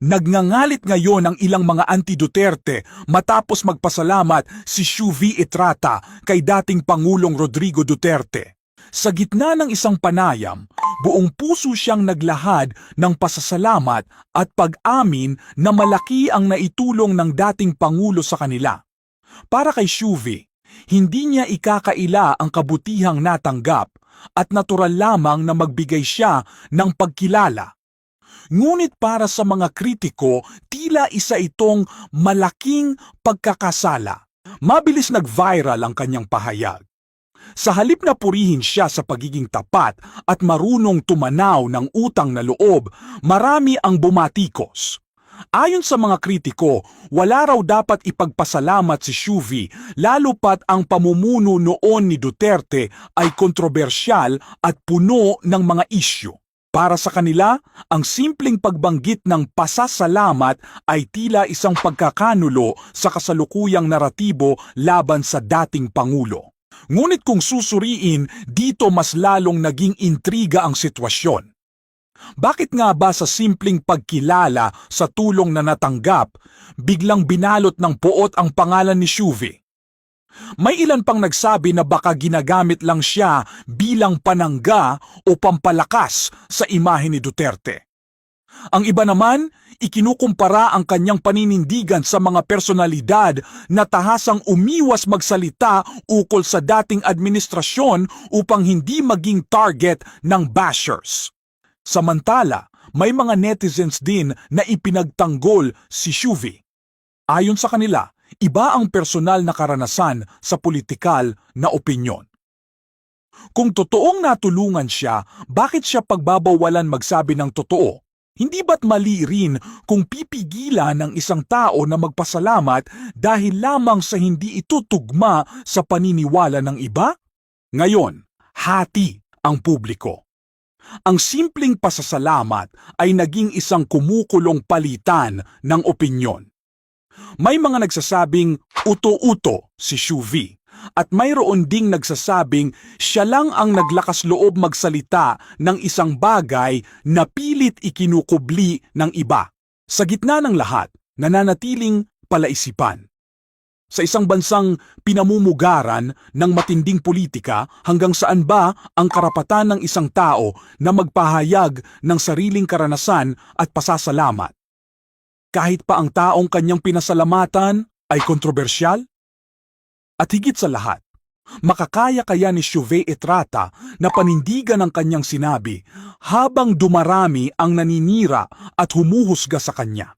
Nagngangalit ngayon ang ilang mga anti-Duterte matapos magpasalamat si Shuvi Etrata kay dating Pangulong Rodrigo Duterte. Sa gitna ng isang panayam, buong puso siyang naglahad ng pasasalamat at pag-amin na malaki ang naitulong ng dating Pangulo sa kanila. Para kay Shuvi, hindi niya ikakaila ang kabutihang natanggap at natural lamang na magbigay siya ng pagkilala. Ngunit para sa mga kritiko, tila isa itong malaking pagkakasala. Mabilis nag-viral ang kanyang pahayag. Sa halip na purihin siya sa pagiging tapat at marunong tumanaw ng utang na loob, marami ang bumatikos. Ayon sa mga kritiko, wala raw dapat ipagpasalamat si Shuvi lalo pat ang pamumuno noon ni Duterte ay kontrobersyal at puno ng mga isyu. Para sa kanila, ang simpleng pagbanggit ng pasasalamat ay tila isang pagkakanulo sa kasalukuyang naratibo laban sa dating Pangulo. Ngunit kung susuriin, dito mas lalong naging intriga ang sitwasyon. Bakit nga ba sa simpleng pagkilala sa tulong na natanggap, biglang binalot ng puot ang pangalan ni Shuvi? May ilan pang nagsabi na baka ginagamit lang siya bilang panangga o pampalakas sa imahe ni Duterte. Ang iba naman, ikinukumpara ang kanyang paninindigan sa mga personalidad na tahasang umiwas magsalita ukol sa dating administrasyon upang hindi maging target ng bashers. Samantala, may mga netizens din na ipinagtanggol si Shuvi. Ayon sa kanila, iba ang personal na karanasan sa politikal na opinyon. Kung totoong natulungan siya, bakit siya pagbabawalan magsabi ng totoo? Hindi ba't mali rin kung pipigilan ng isang tao na magpasalamat dahil lamang sa hindi ito tugma sa paniniwala ng iba? Ngayon, hati ang publiko. Ang simpleng pasasalamat ay naging isang kumukulong palitan ng opinyon. May mga nagsasabing uto-uto si Shuvi at mayroon ding nagsasabing siya lang ang naglakas loob magsalita ng isang bagay na pilit ikinukubli ng iba. Sa gitna ng lahat, nananatiling palaisipan. Sa isang bansang pinamumugaran ng matinding politika hanggang saan ba ang karapatan ng isang tao na magpahayag ng sariling karanasan at pasasalamat? Kahit pa ang taong kanyang pinasalamatan ay kontrobersyal? At higit sa lahat, makakaya kaya ni Chauvet Etrata na panindigan ang kanyang sinabi habang dumarami ang naninira at humuhusga sa kanya.